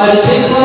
by the same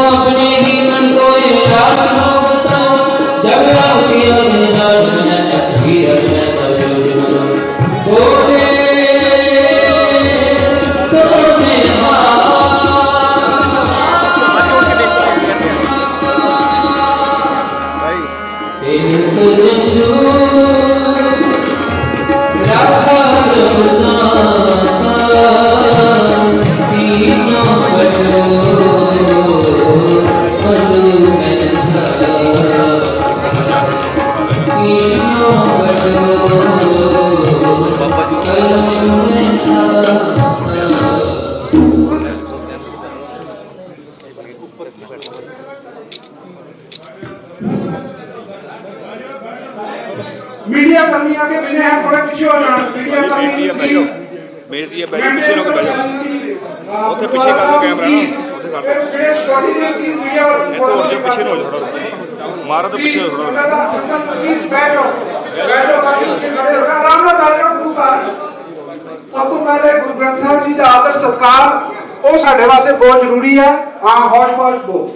ਵਾਸਤੇ ਬਹੁਤ ਜ਼ਰੂਰੀ ਹੈ। ਹਾਂ ਹੌਸ਼ ਪੌਸ਼ ਬੋ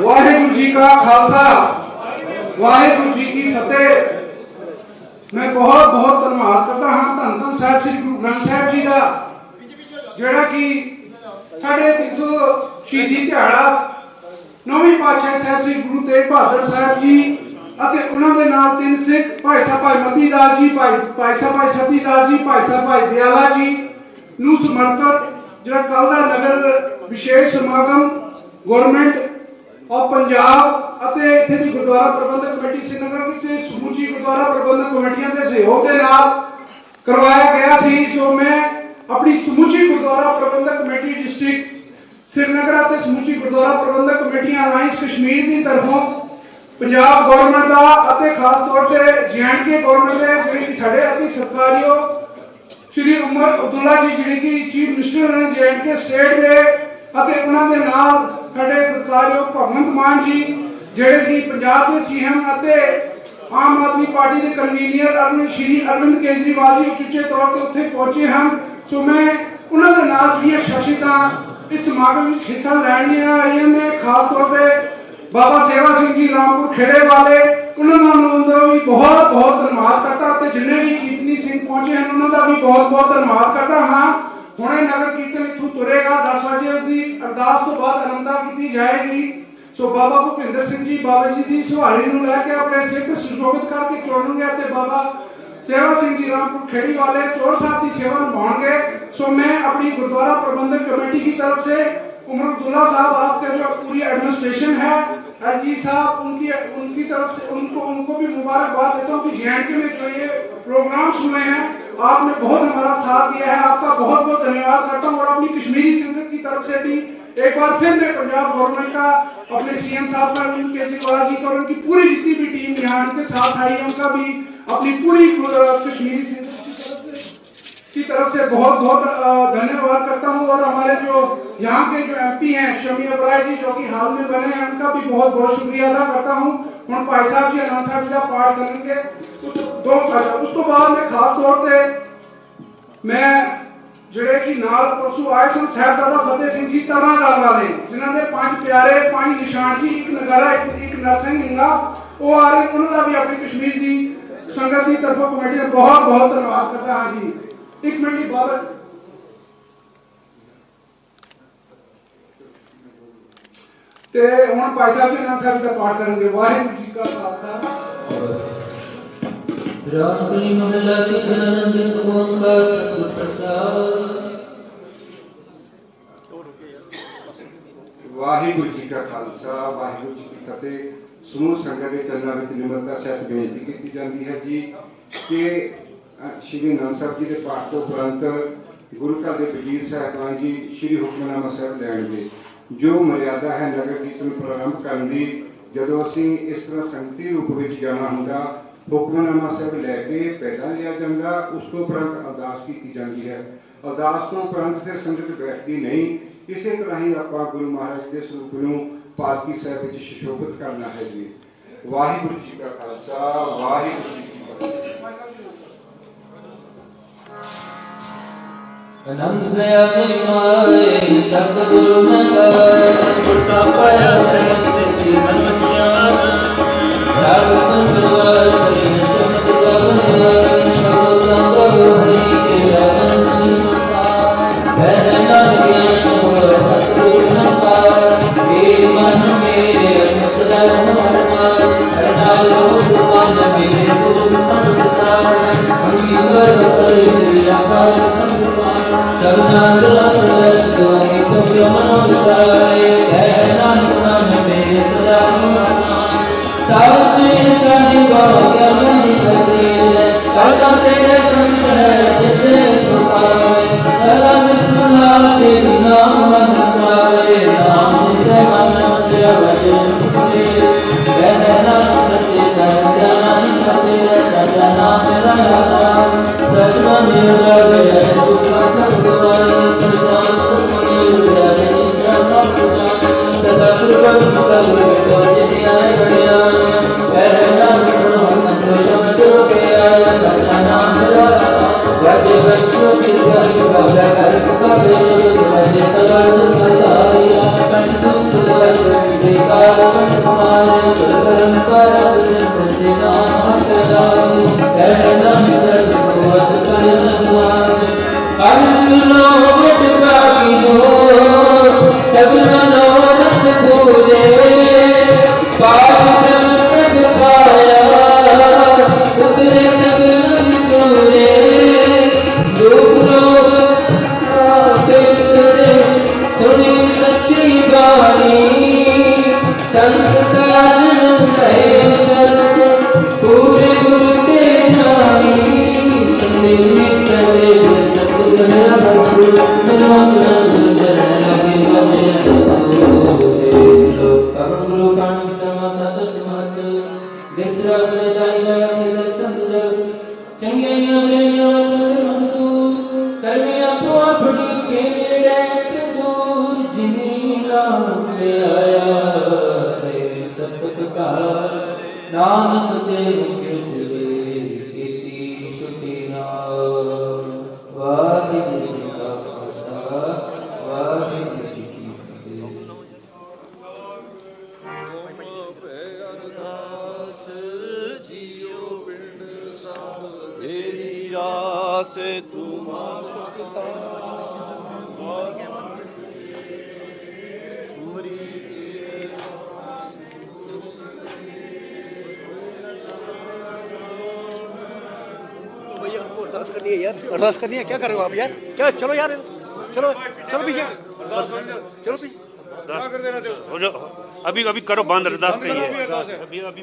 ਵਾਹਿਗੁਰੂ ਜੀ ਕਾ ਖਾਲਸਾ। ਵਾਹਿਗੁਰੂ ਜੀ ਕੀ ਫਤਿਹ। ਮੈਂ ਬਹੁਤ ਬਹੁਤ ਧੰਨਵਾਦ ਕਰਦਾ ਹਾਂ ਧੰਨ ਧੰਨ ਸਾਹਿਬ ਸ੍ਰੀ ਗੁਰੂ ਗ੍ਰੰਥ ਸਾਹਿਬ ਜੀ ਦਾ, ਜਿਹੜਾ ਕਿ ਸਾਡੇ ਪਿੱਛੋਂ ਸ਼ਹੀਦੀ ਦਿਹਾੜਾ ਨੌਵੀਂ ਪਾਤਸ਼ਾਹ ਸਾਹਿਬ ਸ੍ਰੀ ਗੁਰੂ ਤੇਗ ਬਹਾਦਰ ਸਾਹਿਬ ਜੀ ਅਤੇ ਉਹਨਾਂ ਦੇ ਨਾਲ ਤਿੰਨ ਸਿੱਖ, ਭਾਈ ਸਾਹਿਬ ਭਾਈ ਮਤੀ ਦਾਸ ਜੀ, ਭਾਈ ਭਾਈ ਸਾਹਿਬ ਭਾਈ ਸਤੀ ਦਾਸ ਜੀ, ਭਾਈ ਸਾਹਿਬ ਭਾਈ ਦਿਆਲਾ ਜੀ ਨੂੰ ਸਮਰਪਿਤ ਜਿਹੜਾ ਕੱਲ ਦਾ ਨਗਰ ਵਿਸ਼ੇਸ਼ ਸਮਾਗਮ ਗਵਰਨਮੈਂਟ ਆਫ ਪੰਜਾਬ ਅਤੇ ਇੱਥੇ ਦੀ ਗੁਰਦੁਆਰਾ ਪ੍ਰਬੰਧਕ ਕਮੇਟੀ ਸ੍ਰੀਨਗਰ ਵਿੱਚ ਤੇ ਸਮੁੱਚੀ ਗੁਰਦੁਆਰਾ ਪ੍ਰਬੰਧਕ ਕਮੇਟੀਆਂ ਦੇ ਸਹਿਯੋਗ ਦੇ ਨਾਲ ਕਰਵਾਇਆ ਗਿਆ ਸੀ। ਸੋ ਮੈਂ ਆਪਣੀ ਸਮੁੱਚੀ ਗੁਰਦੁਆਰਾ ਪ੍ਰਬੰਧਕ ਕਮੇਟੀ ਡਿਸਟ੍ਰਿਕਟ ਸ੍ਰੀਨਗਰ ਅਤੇ ਸਮੁੱਚੀ ਗੁਰਦੁਆਰਾ ਪ੍ਰਬੰਧਕ ਕਮੇਟੀਆਂ ਅਲਾਈਅੰਸ ਕਸ਼ਮੀਰ ਦੀ ਤਰਫੋਂ ਪੰਜਾਬ ਗਵਰਨਮੈਂਟ ਦਾ ਅਤੇ ਖਾਸ ਤੌਰ ਤੇ ਜੀਐਨਕੇ ਗਵਰਨਮੈਂਟ ਦੇ ਜਿਹੜੀ ਕਿ ਸਾਡੇ ਅਤੀ ਸਤਿਕਾਰਯੋਗ ਸ਼੍ਰੀ ਉਮਰ ਅਬਦੁੱਲਾ ਜੀ, ਜਿਹੜੇ ਕਿ ਚੀਫ ਮਿਨਿਸਟਰ ਨੇ ਜੇਐਨਕੇ ਸਟੇਟ ਦੇ ਅਤੇ ਉਹਨਾਂ ਦੇ ਨਾਲ ਸਾਡੇ ਸਤਿਕਾਰਯੋਗ ਭਗਵੰਤ ਮਾਨ ਜੀ, ਜਿਹੜੇ ਕਿ ਪੰਜਾਬ ਦੇ ਸੀਐਮ ਅਤੇ ਆਮ ਆਦਮੀ ਪਾਰਟੀ ਦੇ ਕਨਵੀਨਰ ਅਰਵਿੰਦ, ਸ਼੍ਰੀ ਅਰਵਿੰਦ ਕੇਜਰੀਵਾਲ ਜੀ ਉਚੇ ਤੌਰ ਤੇ ਉੱਥੇ ਪਹੁੰਚੇ ਹਨ। ਸੋ ਮੈਂ ਉਹਨਾਂ ਦੇ ਨਾਲ ਜਿਹੜੀਆਂ ਸ਼ਖਸੀਅਤਾਂ ਇਸ ਸਮਾਗਮ ਵਿੱਚ ਹਿੱਸਾ ਲੈਣੀਆਂ ਆਈਆਂ ਨੇ, ਖਾਸ ਤੌਰ ਤੇ ਬਾਬਾ ਸੇਵਾ ਸਿੰਘ ਜੀ ਰਾਮਪੁਰ ਖੇੜੇ ਵਾਲੇ, ਉਹਨਾਂ ਨੂੰ ਦਾ ਵੀ ਬਹੁਤ ਬਹੁਤ ਧੰਨਵਾਦ ਕਰਦਾ ਤੇ ਜਿੰਨੇ ਵੀ ਕੀਰਤਨੀ ਸਿੰਘ ਪਹੁੰਚੇ ਹਨ, ਉਹਨਾਂ ਦਾ ਵੀ ਬਹੁਤ ਬਹੁਤ ਧੰਨਵਾਦ ਕਰਦਾ ਹਾਂ। ਹੁਣੇ ਨਗਰ ਕੀਰਤਨ ਇਥੋਂ ਤੁਰੇਗਾ 10 ਵਜੇ ਦੀ ਅਰਦਾਸ ਤੋਂ ਬਾਅਦ ਅਨੰਦਾ ਕੀਤੀ ਜਾਏਗੀ। ਸੋ ਬਾਬਾ ਭੁਪਿੰਦਰ ਸਿੰਘ ਜੀ, ਬਾਬਾ ਜੀ ਦੀ ਸੁਹਾਰੀ ਨੂੰ ਲੈ ਕੇ ਆਪਣੇ ਸਿੱਖ ਤੇ ਸੁਸ਼ੋਭਿਤ ਕਰਕੇ ਤੋੜਨਗੇ ਤੇ ਬਾਬਾ ਸੇਵਾ ਸਿੰਘ ਜੀ ਰਾਮਪੁਰ ਖੇੜੀ ਵਾਲੇ ਚੋਰ ਸਾਹਿਬ ਦੀ ਸੇਵਾ ਨਿਭਾਉਣਗੇ। ਸੋ ਮੈਂ ਆਪਣੀ ਗੁਰਦੁਆਰਾ ਪ੍ਰਬੰਧਕ ਕਮੇਟੀ ਦੀ ਤਰਫੇ عمر عبداللہ صاحب، آپ کے جو پوری ایڈمنسٹریشن ہے۔ ہاں جی صاحب، ان کی ان کی طرف سے، ان کو ان کو بھی مبارکباد دیتا ہوں کہ جے اینڈ کے میں جو یہ پروگرام ہوئے ہیں، آپ نے بہت ہمارا ساتھ دیا ہے۔ آپ کا بہت بہت دھنیہ واد کرتا ہوں اور اپنی کشمیری سندھ کی طرف سے بھی ایک بار پھر میں پنجاب گورنمنٹ کا، اپنے سی ایم صاحب کا اروند کیجریوال جی کا اور ان کی پوری جتنی بھی ٹیم یہاں ان کے ساتھ آئی ہے ان کا بھی اپنی پوری کشمیری سندھ کی طرف سے بہت بہت دھنیہ واد کرتا ہوں اور ہمارے جو یہاں کے جو ایم پی ہیں شمی ابرائی جی جو کہ حال میں بنے ہیں، ان کا بھی بہت بہت شکریہ ادا کرتا ہوں۔ ان پائی صاحب جی انان صاحب جی پاٹ کریں گے۔ دو اس کو بعد میں خاص طور پہ میں جڑے کی نال پرسو آئے سن صاحب دادا فتح سنگھ جی ترہ ڈال والے جنہاں دے پانچ پیارے، پانچ نشان جی ایک نگارہ، ایک نرسنگ ہنگا وہ آ رہے انہوں نے بھی اپنی کشمیر دی سنگت دی طرف کمیٹی بہت بہت کرتا ہاں جی۔ T20 Bharat. ਤੇ ਹੁਣ ਭਾਈ ਸਾਹਿਬ ਜੀ ਨਾਲ ਸਾਹਿਬ ਦਾ ਪਾਠ ਕਰਨਗੇ। ਵਾਹਿਗੁਰੂ ਜੀ ਕਾ ਖਾਲਸਾ। ਰਾਮੀ ਮਮਲਾ ਵਿਗਨ ਅਨੰਦ ਓੰਕਾਰ ਸਤਿ ਪ੍ਰਸਾਦ। ਵਾਹਿਗੁਰੂ ਜੀ ਕਾ ਖਾਲਸਾ ਵਾਹਿਗੁਰੂ ਜੀ ਕੀ ਫਤਿਹ। ਸਮੂਹ ਸੰਗਤ ਦੇ ਚਰਨਾਂ ਵਿੱਚ ਨਿਮਰਤਾ ਸਹਿਤ ਬੇਨਤੀ ਕੀਤੀ ਜਾਂਦੀ ਹੈ ਜੀ ਕਿ ਸ਼੍ਰੀ ਅਨੰਦ ਸਾਹਿਬ ਜੀ ਦੇ ਪਾਠ ਤੋਂ ਉਪਰੰਤ ਗੁਰੂ ਘਰ ਦੇ ਵਜ਼ੀਰ ਸਾਹਿਬਾਨ ਜੀ ਸ਼੍ਰੀ ਹੁਕਮਨਾਮਾ ਸਾਹਿਬ ਲੈਣਗੇ। ਜੋ ਮਰਿਆਦਾ ਹੈ ਨਗਰ ਕੀਰਤਨ ਪ੍ਰਾਰੰਭ ਕਰਨ ਦੀ, ਜਦੋਂ ਅਸੀਂ ਇਸ ਤਰ੍ਹਾਂ ਸੰਗਤੀ ਰੂਪ ਵਿੱਚ ਜਾਣਾ ਹੁੰਦਾ, ਹੁਕਮਨਾਮਾ ਸਾਹਿਬ ਲੈ ਕੇ ਪੈਦਾ ਲਿਆ ਜਾਂਦਾ, ਉਸ ਤੋਂ ਉਪਰੰਤ ਅਰਦਾਸ ਕੀਤੀ ਜਾਂਦੀ ਹੈ। ਅਰਦਾਸ ਤੋਂ ਉਪਰੰਤ ਫਿਰ ਸੰਗਤ ਬੈਠਦੀ ਨਹੀਂ, ਇਸੇ ਤਰ੍ਹਾਂ ਹੀ ਆਪਾਂ ਗੁਰੂ ਮਹਾਰਾਜ ਦੇ ਸਰੂਪ ਨੂੰ ਪਾਲਕੀ ਸਾਹਿਬ ਵਿੱਚ ਸ਼ਿਸ਼ੋਭਿਤ ਕਰਨਾ ਹੈ ਜੀ। ਵਾਹਿਗੁਰੂ ਜੀ ਕਾ ਖਾਲਸਾ, ਵਾਹਿਗੁਰੂ ਅਨੰਦ ਅਭਿਮਾਏ ਸਤਿਗੁਰ ਮਨਾਏ ਸਤਿਗੁਰ ਕਾ ਪਾਇਆ ਸਰਨ ਸੇ ਜੀਵਨ ਗਿਆਨ ਰਬ ਤੁਮ ਦੁਆਰੇ ਸ਼ਬਦ ਗਵਨ Thank you. your own desire. Father, the day गई यार अरदास करनी है क्या कर रहे हो आप यार क्या चलो यार चलो चलो पीछे चलो पीछे हो जाओ अभी अभी करो बंद अरदास कही है अभी अभी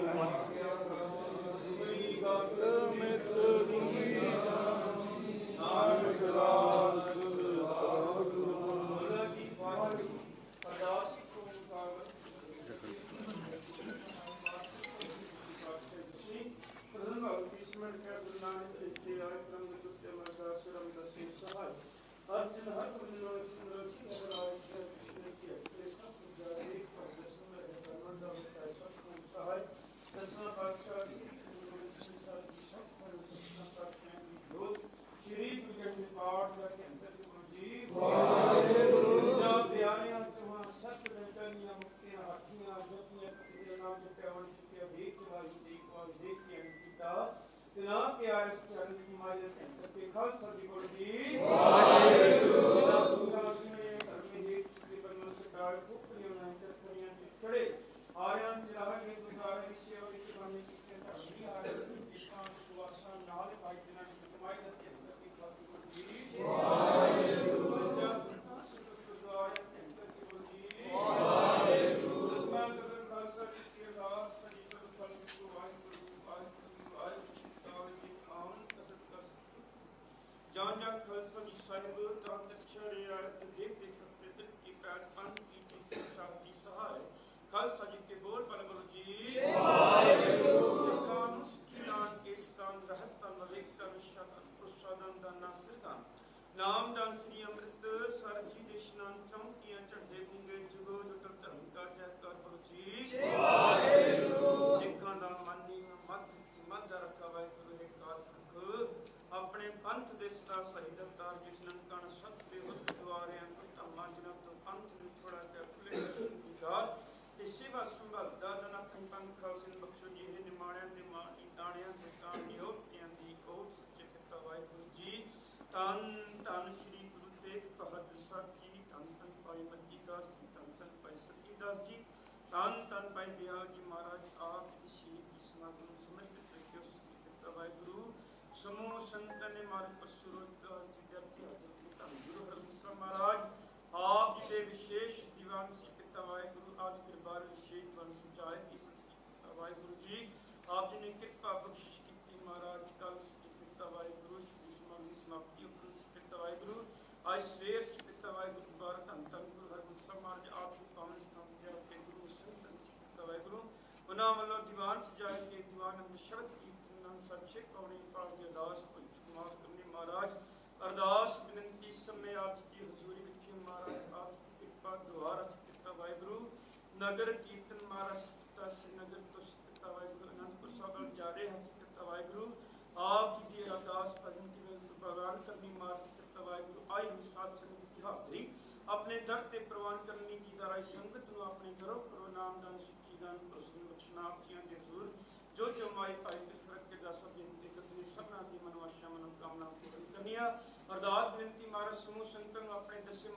ਤਨ ਤਨ ਸ੍ਰੀ ਗੁਰੂ ਤੇਗ ਬਹਾਦਰ ਸਾਹਿਬ ਜੀ ਤਨ ਤਨ ਭਾਈ ਮੱਤੀ ਦਾਸ ਜੀ ਤਨ ਤਨ ਭਾਈ ਸਤੀ ਦਾਸ ਜੀ ਤਨ ਤਨ ਭਾਈ ਦਿਆਲ ਜੀ ਮਹਾਰਾਜ, ਆਪ ਜੀ ਸ੍ਰੀ ਕ੍ਰਿਸ਼ਨ ਨੂੰ ਸਮਰਪਿਤ ਰੱਖਿਓ ਸ੍ਰੀ ਵਾਹਿਗੁਰੂ। ਸਮੂਹ ਸੰਤਨ ਨੇ ਮਾਰਗ ਪਸੂਰੋ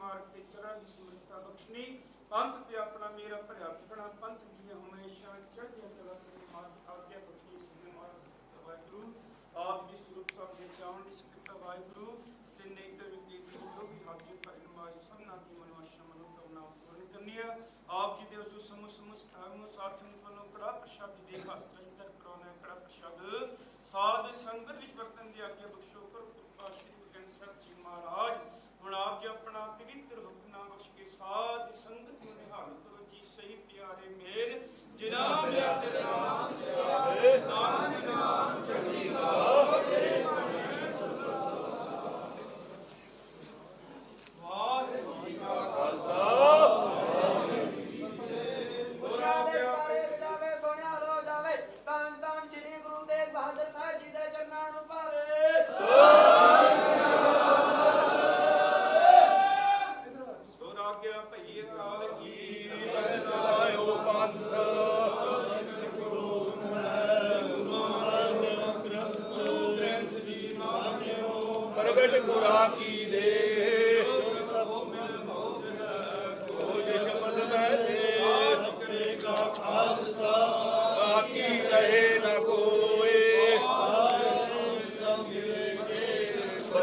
ਮਾਰਗ ਤੇ ਚੜਾਂ ਦੀ ਸਮਰੱਥਾ ਬਖਸ਼ਣੀ ਪੰਥ ਤੇ ਆਪਣਾ ਮੇਰਾ ਭਰਿਆ ਚੜਾਂ ਪੰਥ ਜੀ ਹਮੇਸ਼ਾ ਚੜ੍ਹਦੀਆਂ ਕਲਾ ਤੇ ਮਾਰਗ ਆਗਿਆ ਬਖਸ਼ੀ ਸ੍ਰੀ ਮਾਰਗ ਵਾਹਿਗੁਰੂ। ਆਪ ਜੀ ਸਰੂਪ ਸਾਹਿਬ ਦੇ ਚਾਉਣ ਦੀ ਸਿੱਖਤਾ ਵਾਹਿਗੁਰੂ। ਤੇ ਨੇਕ ਦੇ ਵਿਦੇਸ਼ ਤੋਂ ਵੀ ਹਾਜ਼ਰ ਭਰਨ ਮਾਰੀ ਸਭਨਾ ਦੀ ਮਨੋਵਾਸ਼ਾ ਮਨੋ ਕਰਨਾ ਪੂਰਨ ਕਰਨੀ ਆਪ ਜੀ ਦੇ ਉਸ ਸਮੂਹ ਸਮੂਹ ਸਾਥ ਸੰਗ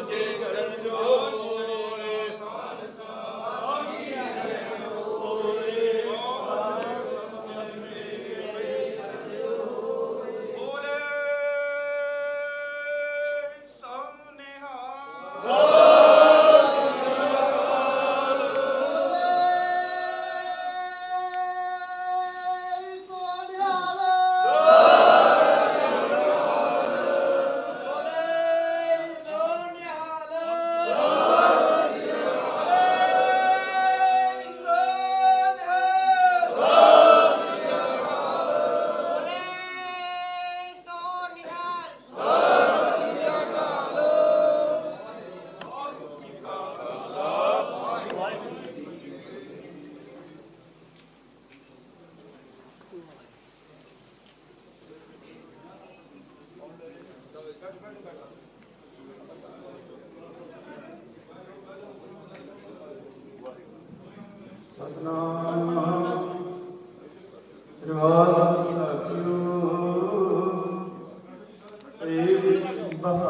ਜੈ ਕਰਨ ਜੋ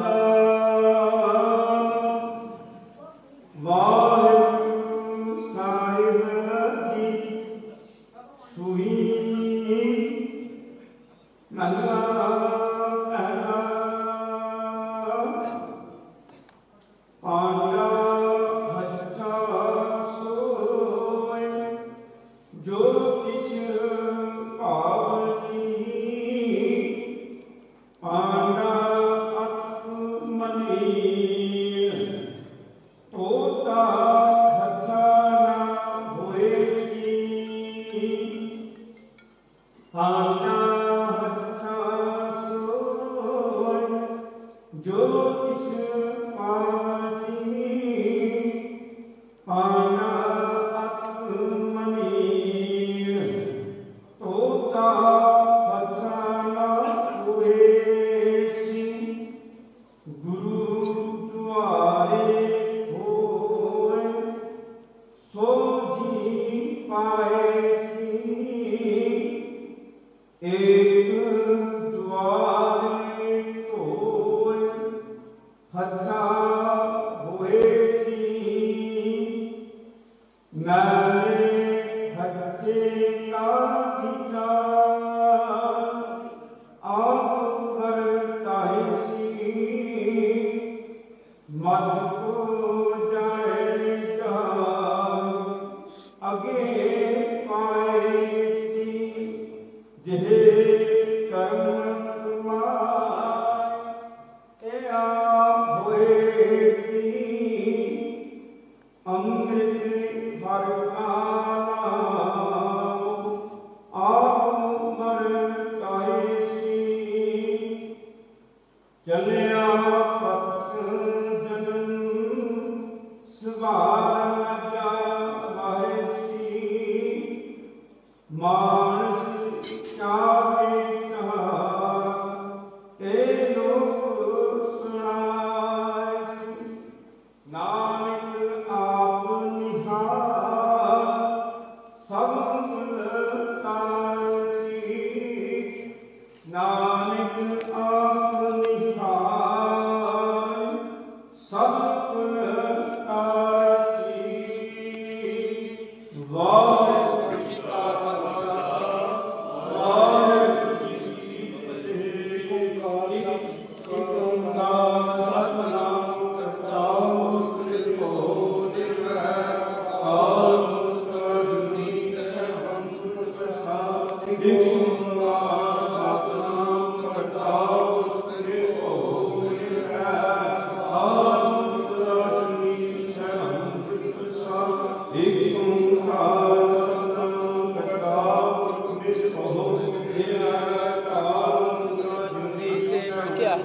love. Amen.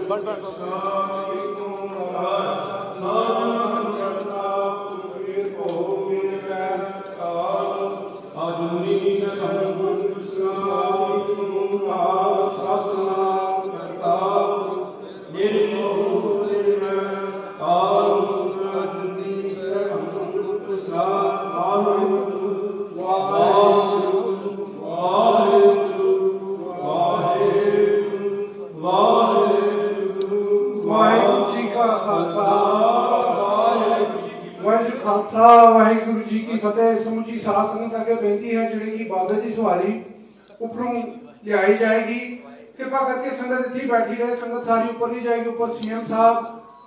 ਪ੍ਰਸਾਦ ਓੰਕਾਰ ਸਤਨਾਮ ਖਾਲਸਾ, ਵਾਹਿਗੁਰੂ ਜੀ ਖਾਲਸਾ, ਵਾਹਿਗੁਰੂ ਜੀ ਕੀ ਫਤਿਹ। ਸਮੁੱਚੀ ਸਾਧ ਸੰਗਤ ਅੱਗੇ ਬੇਨਤੀ ਹੈ, ਜਿਹੜੀ ਕਿ ਬਾਬੇ ਦੀ ਸਵਾਰੀ ਉੱਪਰੋਂ ਲਿਆਈ ਜਾਏਗੀ। ਕਿਰਪਾ ਕਰਕੇ ਸੰਗਤ ਇੱਥੇ ਬੈਠੀ ਰਹੇ। ਸੰਗਤ ਸਾਰੀ ਉੱਪਰ ਨਹੀਂ ਜਾਏਗੀ, ਉੱਪਰ ਸੀਐਮ ਸਾਹਿਬ,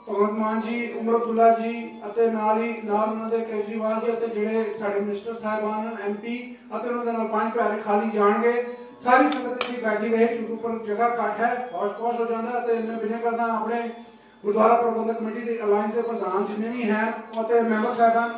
ਭਗਵੰਤ ਮਾਨ ਜੀ, ਉਮਰ ਜੀ ਅਤੇ ਨਾਲ ਹੀ, ਨਾਲ ਉਹਨਾਂ ਦੇ ਕੇਜਰੀਵਾਲ ਜੀ ਅਤੇ ਜਿਹੜੇ ਸਾਡੇ ਮਿਨਿਸਟਰ ਸਾਹਿਬਾਨ ਹਨ ਐਮਪੀ ਅਤੇ ਉਹਨਾਂ ਦੇ ਨਾਲ ਪੰਜ ਪਿਆਰੇ ਖਾਲੀ ਜਾਣਗੇ। ਸਾਰੀ ਸੰਗਤ ਇੱਥੇ ਬੈਠੀ ਰਹੇ। ਕਿਉਂਕਿ ਉੱਪਰ ਜਗ੍ਹਾ ਘੱਟ ਹੈ ਹੌਸ਼ ਪੌਸ਼ ਹੋ ਜਾਂਦਾ ਅਤੇ ਮੈਂ ਬਿਨਾਂ ਕਰਦਾ ਆਪਣੇ ਗੁਰਦੁਆਰਾ ਪ੍ਰਬੰਧਕ ਕਮੇਟੀ ਦੇ ਅਲਾਈਅੰਸ ਦੇ ਪ੍ਰਧਾਨ ਜਿੰਨੇ ਵੀ ਹੈ ਅਤੇ ਮੈਂਬਰ ਸਾਹਿਬਾਨ